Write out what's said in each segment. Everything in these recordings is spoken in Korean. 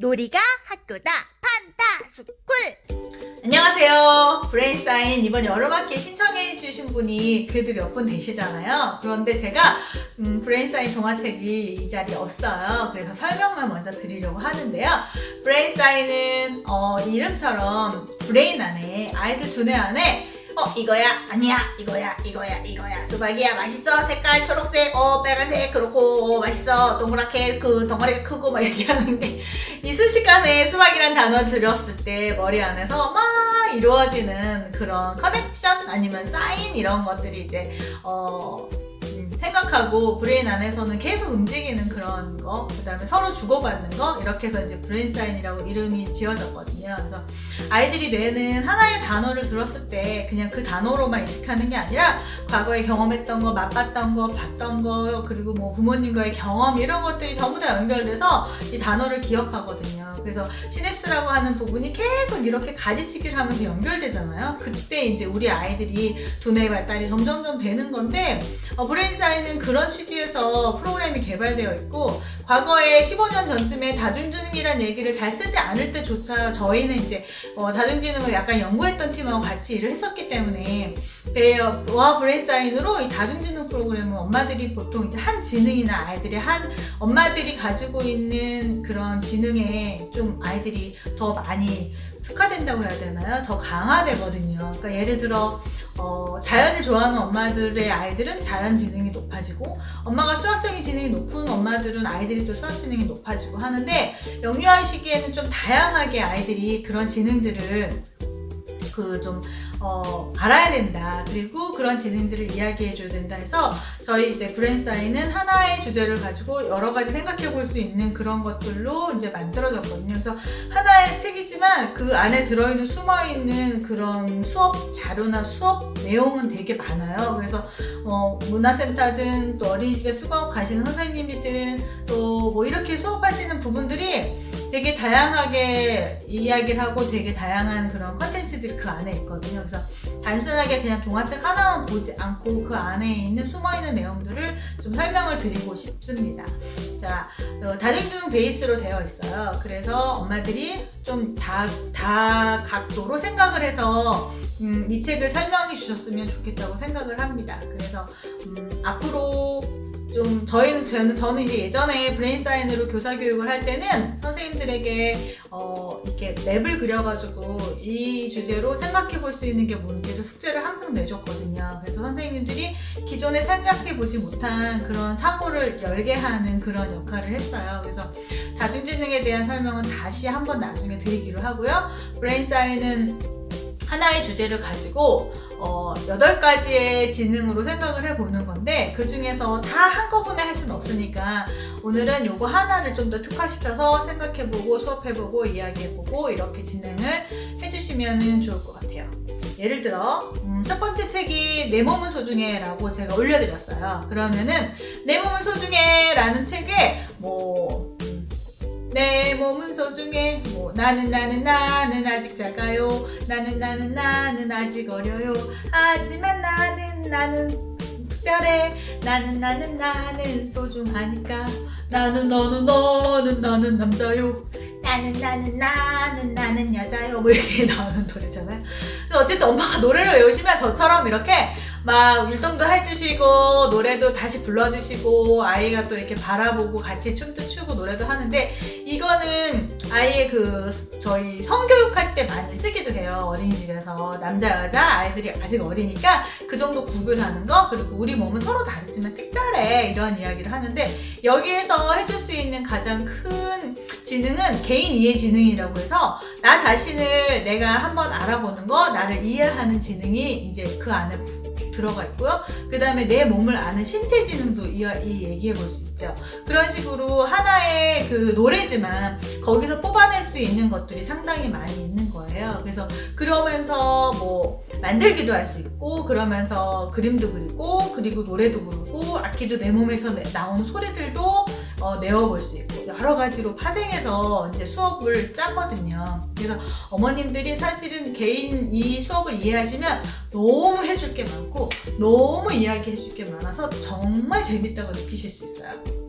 놀이가 학교다 판타스쿨 안녕하세요. 브레인사인 이번 여름학기 신청해 주신 분이 그래도 몇 분 되시잖아요. 그런데 제가 음, 브레인사인 동화책이 이 자리에 없어요. 그래서 설명만 먼저 드리려고 하는데요. 브레인사인은 어, 이름처럼 브레인 안에 아이들 두뇌 안에 어 이거야? 아니야. 이거야 이거야 이거야. 수박이야 맛있어. 색깔 초록색 어 빨간색 그렇고 어, 맛있어. 동그랗게 그 덩어리가 크고 막게이 순식간에 수박이란 단어 들었을 때 머리 안에서 막 이루어지는 그런 커넥션 아니면 사인 이런 것들이 이제 어 음, 생각하고 브레인 안에서는 계속 움직이는 그런 거, 그 다음에 서로 주고받는 거, 이렇게 해서 이제 브레인 사인이라고 이름이 지어졌거든요. 그래서 아이들이 뇌는 하나의 단어를 들었을 때 그냥 그 단어로만 인식하는 게 아니라 과거에 경험했던 거, 맛봤던 거, 봤던 거, 그리고 뭐 부모님과의 경험 이런 것들이 전부 다 연결돼서 이 단어를 기억하거든요. 그래서 시냅스라고 하는 부분이 계속 이렇게 가지치기를 하면서 연결되잖아요. 그때 이제 우리 아이들이 두뇌 발달이 점점점 되는 건데 어, 브레인 사인 은 그런 취지에서 프로그램이 개발되어 있고 과거에 15년 전쯤에 다중지능이란 얘기를 잘 쓰지 않을 때조차 저희는 이제 어, 다중지능을 약간 연구했던 팀하고 같이 일을 했었기 때문에 와 브레인사인으로 이 다중지능 프로그램은 엄마들이 보통 이제 한 지능이나 아이들이 한 엄마들이 가지고 있는 그런 지능에 좀 아이들이 더 많이 특화된다고 해야 되나요? 더 강화되거든요. 그러니까 예를 들어 어, 자연을 좋아하는 엄마들의 아이들은 자연 지능이 높아지고 엄마가 수학적인 지능이 높은 엄마들은 아이들이 또 수학 지능이 높아지고 하는데 영유아 시기에는 좀 다양하게 아이들이 그런 지능들을 그좀 어, 알아야 된다. 그리고 그런 지능들을 이야기해 줘야 된다 해서 저희 이제 브랜사인은 하나의 주제를 가지고 여러 가지 생각해 볼 수 있는 그런 것들로 이제 만들어졌거든요. 그래서 하나의 책이지만 그 안에 들어있는 숨어 있는 그런 수업 자료나 수업 내용은 되게 많아요. 그래서 어, 문화센터든 또 어린이집에 수업 가시는 선생님이든 또 뭐 이렇게 수업하시는 부분들이 되게 다양하게 이야기를 하고 되게 다양한 그런 컨텐츠들이 그 안에 있거든요. 그래서 단순하게 그냥 동화책 하나만 보지 않고 그 안에 있는 숨어있는 내용들을 좀 설명을 드리고 싶습니다. 자, 어, 다중지능 베이스로 되어 있어요. 그래서 엄마들이 좀 다, 다 각도로 생각을 해서 음, 이 책을 설명해 주셨으면 좋겠다고 생각을 합니다. 그래서 음, 앞으로 좀 저희는 저는 저는 이제 예전에 브레인 사인으로 교사 교육을 할 때는 선생님들에게 어 이렇게 맵을 그려가지고 이 주제로 생각해 볼 수 있는 게 뭔지를 숙제를 항상 내줬거든요. 그래서 선생님들이 기존에 생각해 보지 못한 그런 사고를 열게 하는 그런 역할을 했어요. 그래서 다중지능에 대한 설명은 다시 한번 나중에 드리기로 하고요. 브레인 사인은 하나의 주제를 가지고 어, 8가지의 지능으로 생각을 해보는 건데 그 중에서 다 한꺼번에 할 수는 없으니까 오늘은 요거 하나를 좀 더 특화시켜서 생각해보고 수업해보고 이야기해보고 이렇게 진행을 해주시면 좋을 것 같아요. 예를 들어 음, 첫 번째 책이 내 몸은 소중해 라고 제가 올려드렸어요. 그러면은 내 몸은 소중해 라는 책에 뭐 음, 내 몸은 소중해. 뭐 나는 나는 나는 아직 작아요. 나는 나는 나는 아직 어려요. 하지만 나는 나는 특별해. 나는 나는 나는 소중하니까. 나는 나는 나는 나는 남자요. 나는 나는 나는 나는 여자요. 뭐 이렇게 나오는 노래잖아요. 그래서 어쨌든 엄마가 노래를 외우시면 저처럼 이렇게 막 율동도 해주시고 노래도 다시 불러주시고 아이가 또 이렇게 바라보고 같이 춤도 추고 노래도 하는데 이거는 아이의 그 저희 성교육할 때 많이 쓰기도 해요 어린이집에서. 남자 여자 아이들이 아직 어리니까 그 정도 구별하는 거 그리고 우리 몸은 서로 다르지만 특별해 이런 이야기를 하는데 여기에서 해줄 수 있는 가장 큰 지능은 개인 이해 지능이라고 해서 나 자신을 내가 한번 알아보는 거 나를 이해하는 지능이 이제 그 안에 들어가 있고요. 그 다음에 내 몸을 아는 신체 지능도 이, 이 얘기해 볼 수 있죠. 그런 식으로 하나의 그 노래지만 거기서 뽑아낼 수 있는 것들이 상당히 많이 있는 거예요. 그래서 그러면서 뭐 만들기도 할 수 있고 그러면서 그림도 그리고 그리고 노래도 부르고 악기도 내 몸에서 나오는 소리들도 어, 내어볼 수 있고 여러 가지로 파생해서 이제 수업을 짜거든요. 그래서 어머님들이 사실은 개인 이 수업을 이해하시면 너무 해줄 게 많고 너무 이야기해 줄 게 많아서 정말 재밌다고 느끼실 수 있어요.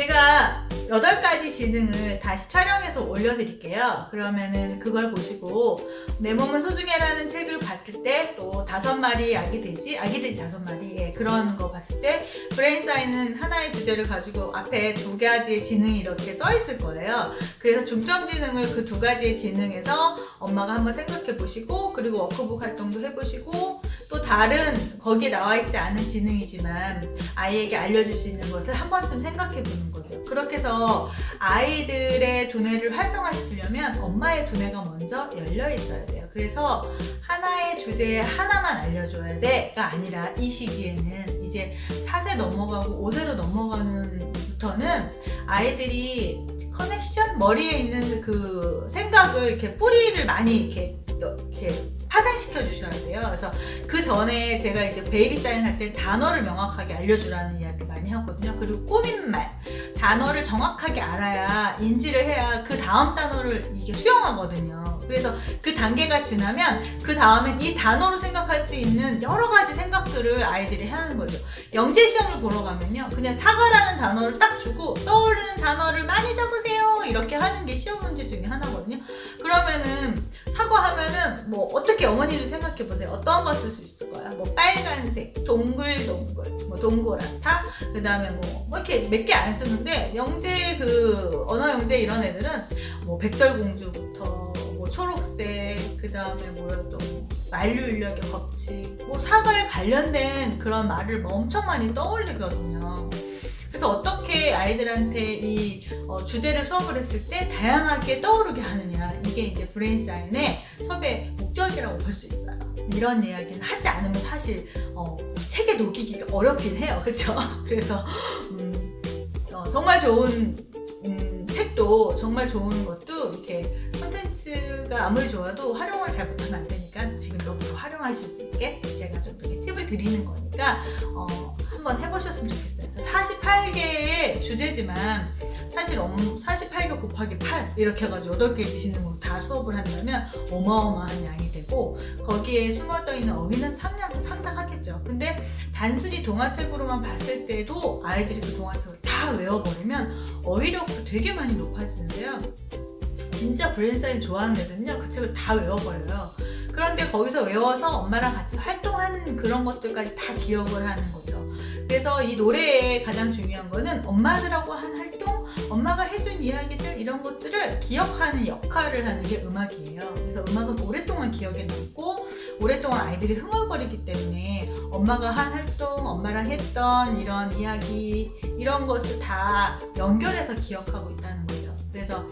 제가 8가지 지능을 다시 촬영해서 올려드릴게요. 그러면은 그걸 보시고 내 몸은 소중해라는 책을 봤을 때 또 다섯 마리 아기 돼지, 아기 돼지 다섯 마리 예, 그런 거 봤을 때 브레인 사인은 하나의 주제를 가지고 앞에 두 가지의 지능이 이렇게 써 있을 거예요. 그래서 중점 지능을 그 두 가지의 지능에서 엄마가 한번 생각해 보시고 그리고 워크북 활동도 해보시고 또 다른 거기에 나와 있지 않은 지능이지만 아이에게 알려줄 수 있는 것을 한 번쯤 생각해 보는 거죠. 그렇게 해서 아이들의 두뇌를 활성화시키려면 엄마의 두뇌가 먼저 열려 있어야 돼요. 그래서 하나의 주제에 하나만 알려줘야 돼가 아니라 이 시기에는 이제 4세 넘어가고 5세로 넘어가는 부터는 아이들이 커넥션 머리에 있는 그 생각을 이렇게 뿌리를 많이 이렇게 이렇게 파생시켜 주셔야 돼요. 그래서 그 전에 제가 이제 베이비 사인 할 때 단어를 명확하게 알려주라는 이야기 많이 하거든요. 그리고 꾸민 말 단어를 정확하게 알아야 인지를 해야 그 다음 단어를 이게 수용하거든요. 그래서 그 단계가 지나면 그 다음엔 이 단어로 생각할 수 있는 여러 가지 생각들을 아이들이 하는 거죠. 영재 시험을 보러 가면요. 그냥 사과라는 단어를 딱 주고 떠오르는 단어를 많이 적으세요. 이렇게 하는 게 시험 문제 중에 하나거든요. 그러면은 사과하면은 뭐 어떻게 어머니도 생각해 보세요. 어떤 거 쓸 수 있을까요? 뭐 빨간색, 동글 동글, 뭐 동그랗다. 그 다음에 뭐, 뭐 이렇게 몇 개 안 쓰는데 영재 그 언어 영재 이런 애들은 뭐 백설공주부터 뭐 초록색, 그 다음에 또 만류인력의 법칙, 뭐 사과에 관련된 그런 말을 뭐 엄청 많이 떠올리거든요. 그래서 어떻게 아이들한테 이 어, 주제를 수업을 했을 때 다양하게 떠오르게 하느냐 이게 이제 브레인 사인의 수업의 목적이라고 볼 수 있어요. 이런 이야기는 하지 않으면 사실 어, 책에 녹이기가 어렵긴 해요, 그렇죠? 그래서 음, 어, 정말 좋은 음, 책도 정말 좋은 것도 이렇게 콘텐츠가 아무리 좋아도 활용을 잘 못하면 안 되니까 지금부터 활용하실 수 있게 제가 좀 이렇게 팁을 드리는 거니까 어, 한번 해보셨으면 좋겠어요. 48개의 주제지만 사실 48개 곱하기 8 이렇게 해가지고 8개 지시는 다 수업을 한다면 어마어마한 양이 되고 거기에 숨어져 있는 어휘는 상당, 상당하겠죠. 근데 단순히 동화책으로만 봤을 때도 아이들이 그 동화책을 다 외워버리면 어휘력도 되게 많이 높아지는데요. 진짜 브레인사인 좋아하는 애들은요 그 책을 다 외워버려요. 그런데 거기서 외워서 엄마랑 같이 활동한 그런 것들까지 다 기억을 하는 거죠. 그래서 이 노래의 가장 중요한 거는 엄마들하고 한 활동, 엄마가 해준 이야기들 이런 것들을 기억하는 역할을 하는 게 음악이에요. 그래서 음악은 오랫동안 기억에 남고 오랫동안 아이들이 흥얼거리기 때문에 엄마가 한 활동, 엄마랑 했던 이런 이야기 이런 것을 다 연결해서 기억하고 있다는 거죠. 그래서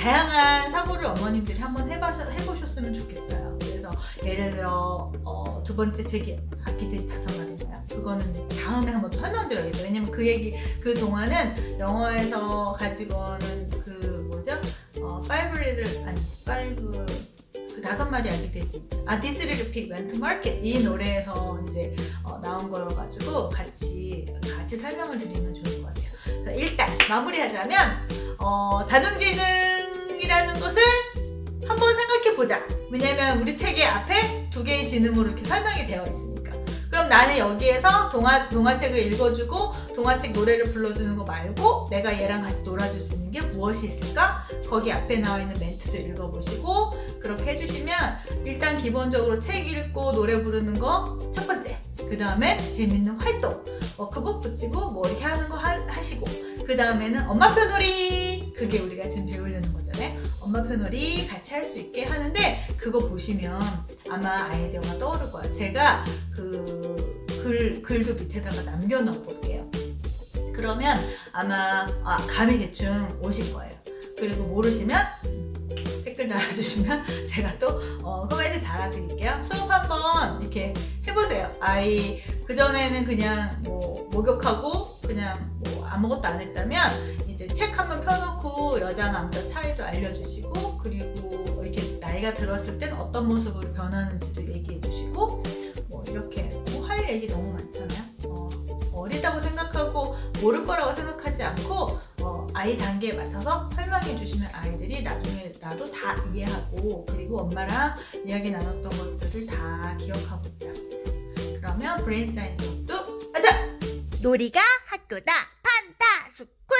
다양한 사고를 어머님들이 한번 해봐, 해보셨으면 좋겠어요. 그래서 예를 들어 어, 두 번째 책이 아기돼지 다섯 마리인가요? 그거는 다음에 한번 설명드려야겠어요. 왜냐면 그 얘기 그 동화는 영화에서 가지고 오는 그 뭐죠? 어, 파이브리를 아니 파이브 그 다섯 마리 아기돼지 아 This Little Pig Went to Market 이 노래에서 이제 어, 나온 거여 가지고 같이 같이 설명을 드리면 좋을 것 같아요. 자, 일단 마무리하자면 어, 다중지능 이라는 것을 한번 생각해 보자. 왜냐면 우리 책의 앞에 두 개의 지능으로 이렇게 설명이 되어 있으니까. 그럼 나는 여기에서 동화, 동화책을 읽어주고 동화책 노래를 불러주는 거 말고 내가 얘랑 같이 놀아줄 수 있는 게 무엇이 있을까? 거기 앞에 나와 있는 멘트도 읽어보시고 그렇게 해주시면 일단 기본적으로 책 읽고 노래 부르는 거 첫 번째. 그 다음에 재밌는 활동. 워크북 붙이고 뭐 이렇게 하는 거 하, 시고 그 다음에는 엄마표 놀이. 그게 우리가 지금 배우려는 거잖아요. 엄마 표 놀이 같이 할 수 있게 하는데 그거 보시면 아마 아이디어가 떠오를 거예요. 제가 그 글, 글도 밑에다가 남겨놓어 볼게요. 그러면 아마 아, 감이 대충 오실 거예요. 그리고 모르시면 댓글 달아주시면 제가 또 어, 코멘트 달아드릴게요. 수업 한번 이렇게 해보세요. 아이 그 전에는 그냥 뭐 목욕하고 그냥 뭐 아무것도 안 했다면 이제 책 한번 펴놓고 여자 남자 차이도 알려주시고 그리고 이렇게 나이가 들었을 땐 어떤 모습으로 변하는지도 얘기해 주시고 뭐 이렇게 뭐 할 얘기 너무 많잖아요. 어, 어리다고 생각하고 모를 거라고 생각하지 않고 어, 아이 단계에 맞춰서 설명해 주시면 아이들이 나중에 나도 다 이해하고 그리고 엄마랑 이야기 나눴던 것들을 다 기억하고 있다. 그러면 브레인 사이언스 가자! 놀이가 학교다. 판 스쿨